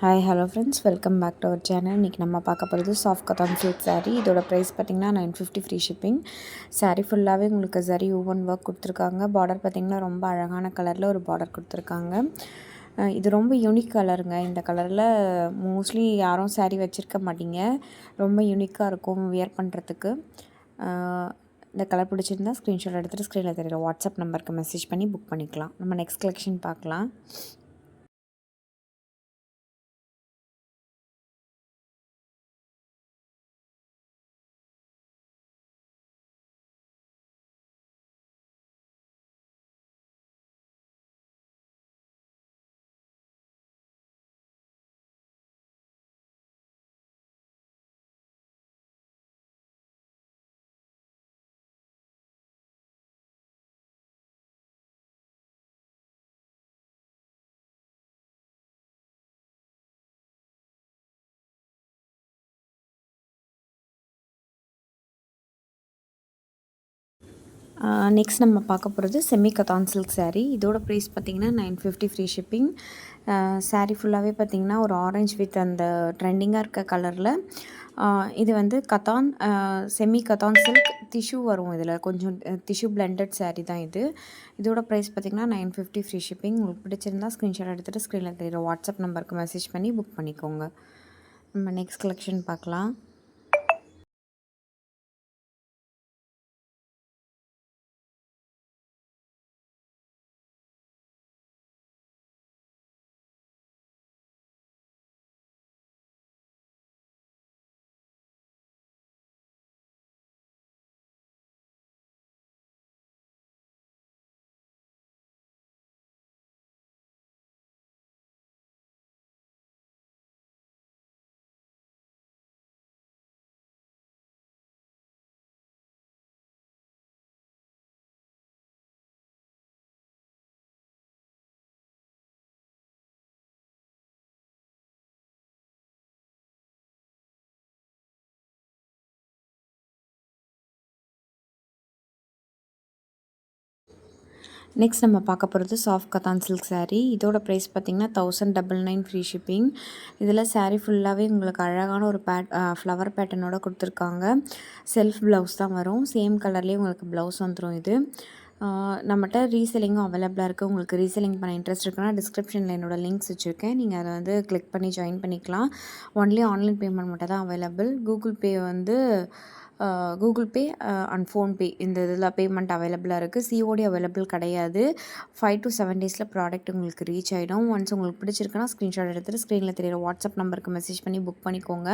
Hi hello friends welcome back to our channel இன்றைக்கி நம்ம பார்க்க போகிறது சாஃப்ட் கத்தான் சில்க் சாரீ இதோட ப்ரைஸ் பார்த்திங்கன்னா nine fifty free shipping sari ஃபுல்லாகவே உங்களுக்கு சரி ஓவன் ஒர்க் கொடுத்துருக்காங்க. பார்டர் பார்த்திங்கன்னா ரொம்ப அழகான கலரில் ஒரு பார்டர் கொடுத்துருக்காங்க. இது ரொம்ப யூனிக் கலருங்க இந்த கலரில் மோஸ்ட்லி யாரும் சாரீ வச்சுருக்க மாட்டீங்க. ரொம்ப யூனிக்காக இருக்கும் வியர் பண்ணுறதுக்கு இந்த கலர் பிடிச்சிருந்தா ஸ்க்ரீன்ஷாட் எடுத்துகிட்டு ஸ்க்ரீனில் தெரியுற வாட்ஸ்அப் நம்பருக்கு மெசேஜ் பண்ணி புக் பண்ணிக்கலாம். நம்ம நெக்ஸ்ட் கலெக்ஷன் பார்க்கலாம். நெக்ஸ்ட் நம்ம பார்க்க போகிறது செமி கத்தான் சில்க் சாரீ இதோட ப்ரைஸ் பார்த்திங்கன்னா nine fifty free shipping sari ஃபுல்லாகவே பார்த்திங்கன்னா ஒரு ஆரஞ்ச் வித் அந்த ட்ரெண்டிங்காக இருக்க கலரில் இது வந்து cotton semi cotton silk tissue வரும் இதில். கொஞ்சம் டிஷ்யூ பிளெண்டட் சாரீ தான் இது. இதோட ப்ரைஸ் பார்த்திங்கன்னா நைன் ஃபிஃப்டி ஃப்ரீ ஷிப்பிங் உங்களுக்கு பிடிச்சிருந்தா ஸ்க்ரீன்ஷாட் எடுத்துகிட்டு ஸ்க்ரீனில் தெரியுற வாட்ஸ்அப் நம்பருக்கு மெசேஜ் பண்ணி புக் பண்ணிக்கோங்க. நம்ம நெக்ஸ்ட் கலெக்ஷன் பார்க்கலாம். நெக்ஸ்ட் நம்ம பார்க்க போகிறது சாஃப்ட் கத்தான் சில்க் சாரீ இதோட ப்ரைஸ் பார்த்திங்கன்னா thousand double nine free shipping இதில் சாரீ ஃபுல்லாகவே உங்களுக்கு அழகான ஒரு பேட் ஃப்ளவர் பேட்டர்னோட கொடுத்துருக்காங்க. செல்ஃப் ப்ளவுஸ் தான் வரும். சேம் கலர்லேயே உங்களுக்கு ப்ளவுஸ் வந்துடும் இது. நம்மகிட்ட ரீசெல்லிங்கும் அவைலபிளாக இருக்குது உங்களுக்கு ரீசெல்லிங் பண்ண இன்ட்ரெஸ்ட் இருக்குன்னா டிஸ்கிரிப்ஷனில் என்னோடய லிங்க்ஸ் வச்சுருக்கேன். நீங்கள் அதை வந்து கிளிக் பண்ணி ஜாயின் பண்ணிக்கலாம். ஒன்லி ஆன்லைன் பேமெண்ட் மட்டும் தான் அவைலபிள் கூகுள் பே வந்து கூகுள் பே அண்ட் ஃபோன்பே இந்த இதில் பேமெண்ட் அவைலபிளாக இருக்குது சிஓடி அவைலபிள் கிடையாது. ஃபைவ் டு செவன் டேஸில் ப்ராடக்ட் உங்களுக்கு ரீச் ஆகிடும் ஒன்ஸ் உங்களுக்கு பிடிச்சிருக்குன்னா ஸ்க்ரீன்ஷாட் எடுத்துகிட்டு ஸ்க்ரீனில் தெரியிற வாட்ஸ்அப் நம்பருக்கு மெசேஜ் பண்ணி புக் பண்ணிக்கோங்க.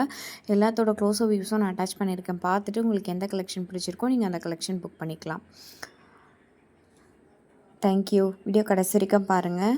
எல்லாத்தோட க்ளோஸ் வியூஸும் நான் அட்டாச் பண்ணியிருக்கேன். பார்த்துட்டு உங்களுக்கு எந்த கலெக்ஷன் பிடிச்சிருக்கோ நீங்கள் அந்த கலெக்ஷன் புக் பண்ணிக்கலாம். Thank you. வீடியோ கடைசி வரைக்கும் பாருங்கள்